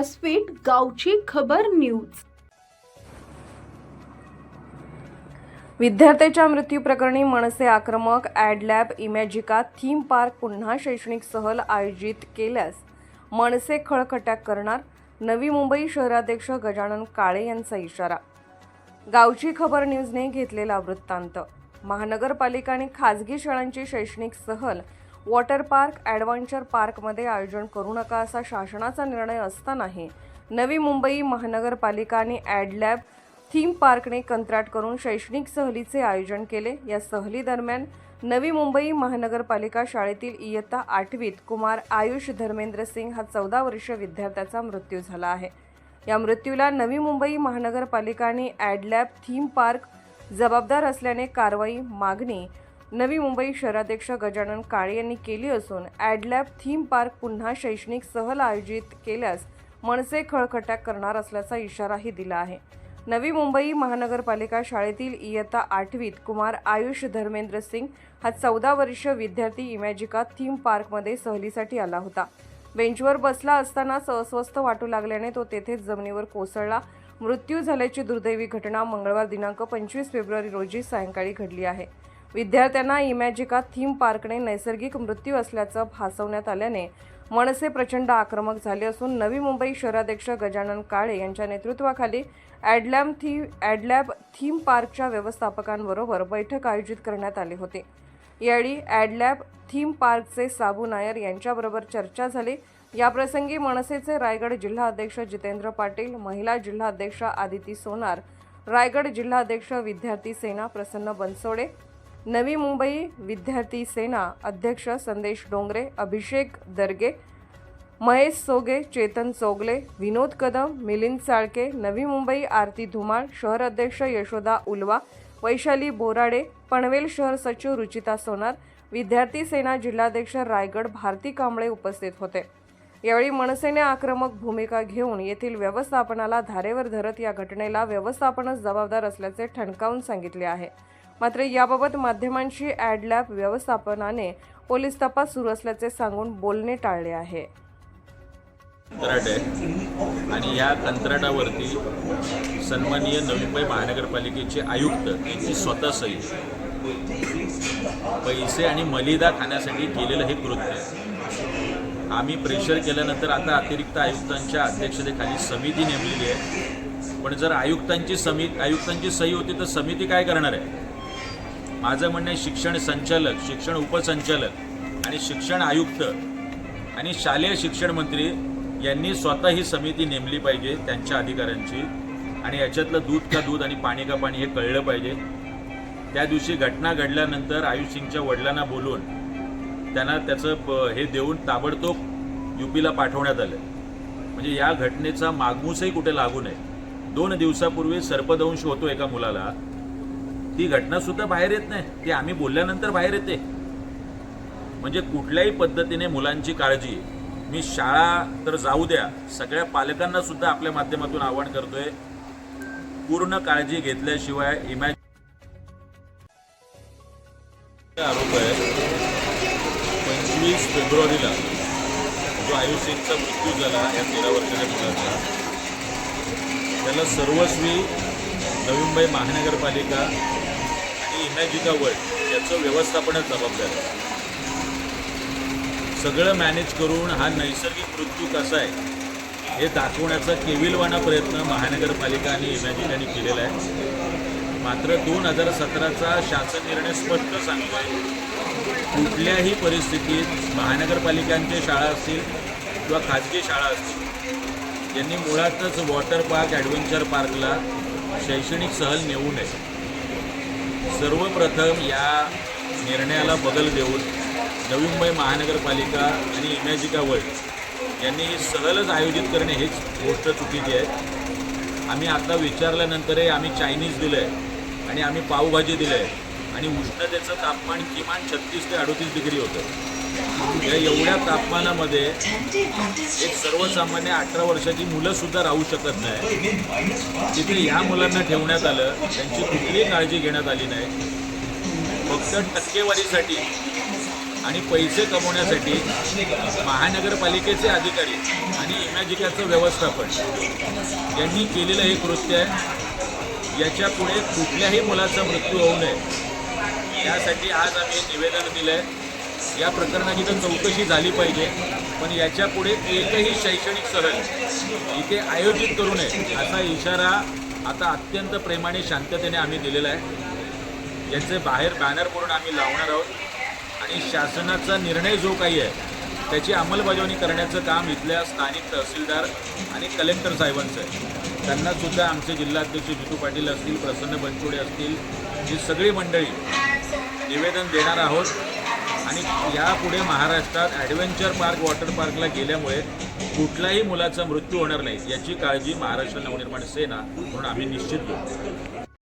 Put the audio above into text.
व्यासपीठ गावची खबर न्यूज. विद्यार्थ्याच्या मृत्यू प्रकरणी मनसे आक्रमक Adlabs Imagica theme park पुन्हा शैक्षणिक सहल आयोजित केल्यास मनसे खळखट्याक करणार. नवी मुंबई शहराध्यक्ष गजानन काळे यांचा इशारा. गावची खबर न्यूजने घेतलेला वृत्तांत. महानगरपालिका आणि खाजगी शाळांची शैक्षणिक सहल वॉटर पार्क ॲडव्हेंचर पार्कमध्ये आयोजन करू नका असा शासनाचा निर्णय असतानाही नवी मुंबई महानगरपालिका आणि थीम पार्कने कंत्राट करून शैक्षणिक सहलीचे आयोजन केले. या सहलीदरम्यान नवी मुंबई महानगरपालिका शाळेतील इयत्ता आठवीत कुमार आयुष धर्मेंद्र सिंग हा चौदा वर्ष विद्यार्थ्याचा मृत्यू झाला आहे. या मृत्यूला नवी मुंबई महानगरपालिका आणि ॲडलॅब थीम पार्क जबाबदार असल्याने कारवाई मागणी नवी मुंबई शहराध्यक्ष गजानन काळे यांनी केली असून ॲडलॅब थीम पार्क पुन्हा शैक्षणिक सहल आयोजित केल्यास मनसे खळखटाक करणार असल्याचा इशाराही दिला आहे. नवी मुंबई महानगरपालिका शाळेतील इयत्ता आठवीत कुमार आयुष धर्मेंद्र सिंग हा चौदा वर्ष विद्यार्थी इमॅजिका थीम पार्कमध्ये सहलीसाठी आला होता. बेंचवर बसला असतानाच अस्वस्थ वाटू लागल्याने तो तेथेच जमिनीवर कोसळला. मृत्यू झाल्याची दुर्दैवी घटना मंगळवार दिनांक पंचवीस फेब्रुवारी रोजी सायंकाळी घडली आहे. विद्यार्थ्यांना इमॅजिका थीम पार्कने नैसर्गिक मृत्यू असल्याचं भासवण्यात आल्याने मनसे प्रचंड आक्रमक झाले असून नवी मुंबई शहराध्यक्ष गजानन काळे यांच्या नेतृत्वाखाली ॲडलॅम थी ॲडलॅब थीम पार्कच्या व्यवस्थापकांबरोबर बैठक आयोजित करण्यात आली होती. यावेळी ॲडलॅब थीम पार्कचे साबू नायर यांच्याबरोबर चर्चा झाली. याप्रसंगी मनसेचे रायगड जिल्हा अध्यक्ष जितेंद्र पाटील महिला जिल्हा अध्यक्ष आदिती सोनार रायगड जिल्हाध्यक्ष विद्यार्थी सेना प्रसन्न बनसोडे नवी मुंबई विद्यार्थी सेना अध्यक्ष संदेश डोंगरे अभिषेक दर्गे महेश सोगे चेतन चोगले विनोद कदम मिलिंद साळके नवी मुंबई आरती धुमाळ शहर अध्यक्ष यशोदा उलवा वैशाली बोराडे पनवेल शहर सचिव रुचिता सोनार विद्यार्थी सेना जिल्हाध्यक्ष रायगड भारती कांबळे उपस्थित होते. यावेळी मनसेने आक्रमक भूमिका घेऊन येथील व्यवस्थापनाला धारेवर धरत या घटनेला व्यवस्थापनच जबाबदार असल्याचे ठणकावून सांगितले आहे. मात्र याबाबत माध्यमांशी ॲडलॅब व्यवस्थापनाने पोलीस तपास सुरू असल्याचे सांगून बोलणे टाळले आहे. कंत्राट आहे. आणि या कंत्राटावरती सन्माननीय नवी मुंबई महानगरपालिकेचे आयुक्त यांची स्वतः सही. पैसे आणि मलिदा खाण्यासाठी केलेलं हे कृत्य. आहे आम्ही प्रेशर केल्यानंतर आता अतिरिक्त आयुक्तांच्या अध्यक्षतेखाली समिती नेमलेली आहे. पण जर आयुक्तांची समिती आयुक्तांची सही होती तर समिती काय करणार आहे? माझं म्हणणं आहे शिक्षण संचालक शिक्षण उपसंचालक आणि शिक्षण आयुक्त आणि शालेय शिक्षण मंत्री यांनी स्वतः ही समिती नेमली पाहिजे त्यांच्या अधिकाऱ्यांची आणि याच्यातलं दूध का दूध आणि पाणी का पाणी हे कळलं पाहिजे. त्या दिवशी घटना घडल्यानंतर आयुष सिंगच्या वडिलांना बोलून त्यांना त्याचं प- हे देऊन ताबडतोब युपीला पाठवण्यात आलं. म्हणजे या घटनेचा मागमूसही कुठे लागू नये. दोन दिवसापूर्वी सर्पदंश होतो एका मुलाला. ती घटना सुद्धा बाहेर येत नाही. ती आम्ही बोलल्यानंतर बाहेर येते. म्हणजे कुठल्याही पद्धतीने मुलांची काळजी. मी शाळा तर जाऊ द्या. सगळ्या पालकांना सुद्धा आपल्या माध्यमातून आवाहन करतोय. पूर्ण काळजी घेतल्याशिवाय इमॅज आरोप आहे. पंचवीस फेब्रुवारीला जो आयुष मृत्यू झाला या तेरा वर्षाच्या मुलाचा. त्याला सर्वस्वी नवी मुंबई महानगरपालिका आणि इमॅजिका वर्ल्ड याचं व्यवस्थापनच जबाबदार. आहे सगळं मॅनेज करून हा नैसर्गिक मृत्यू कसा आहे हे दाखवण्याचा केविलवाना प्रयत्न महानगरपालिका आणि इमॅजिकाने केलेला आहे. मात्र दोन हजार सतराचा शासन निर्णय स्पष्ट सांगतोय. कुठल्याही परिस्थितीत महानगरपालिकांच्या शाळा असतील किंवा खाजगी शाळा असतील यांनी मुळातच वॉटर पार्क ॲडव्हेंचर पार्कला शैक्षणिक सहल नेऊ नये. सर्वप्रथम या निर्णयाला बदल देऊन नवी मुंबई महानगरपालिका आणि इमॅजिका वर्ल्ड यांनी सहलच आयोजित करणे हेच गोष्ट चुकीची आहे. आम्ही आता विचारल्यानंतरही आम्ही चायनीज दिलं आहे आणि आम्ही पावभाजी दिलं आहे आणि उष्णतेचं तापमान किमान छत्तीस ते अडोतीस डिग्री होतं. या एवढ्या तापमानामध्ये एक सर्वसामान्य अठरा वर्षाची मुलं सुद्धा राहू शकत नाही. तिथे ह्या मुलांना ठेवण्यात आलं. त्यांची कुठलीही काळजी घेण्यात आली नाही. फक्त टक्केवारीसाठी आणि पैसे कमवण्यासाठी महानगरपालिकेचे अधिकारी आणि इमॅजिकाचं व्यवस्थापन यांनी केलेलं हे कृत्य आहे. याच्यापुढे कुठल्याही मुलाचा मृत्यू होऊ नये. यासाठी आज आम्ही निवेदन दिलं आहे या प्रकरणाची तर चौकशी झाली पाहिजे पण याच्यापुढे एकही शैक्षणिक सहल इथे आयोजित करू नये असा इशारा आता अत्यंत प्रेमाने शांततेने आम्ही दिलेला आहे. याचे बाहेर बॅनर करून आम्ही लावणार आहोत. आणि शासनाचा निर्णय जो काही आहे त्याची अंमलबजावणी करण्याचं काम इथल्या स्थानिक तहसीलदार आणि कलेक्टर साहेबांचं आहे. त्यांनासुद्धा आमचे जिल्हाध्यक्ष जितू पाटील असतील प्रसन्न बनचोडे असतील ही सगळी मंडळी निवेदन देणार आहोत. आणि यापुढे महाराष्ट्रात ॲडव्हेंचर पार्क वॉटर पार्कला गेल्यामुळे कुठल्याही मुलाचा मृत्यू होणार नाही याची काळजी महाराष्ट्र नवनिर्माण सेना म्हणून आम्ही निश्चित घेऊ.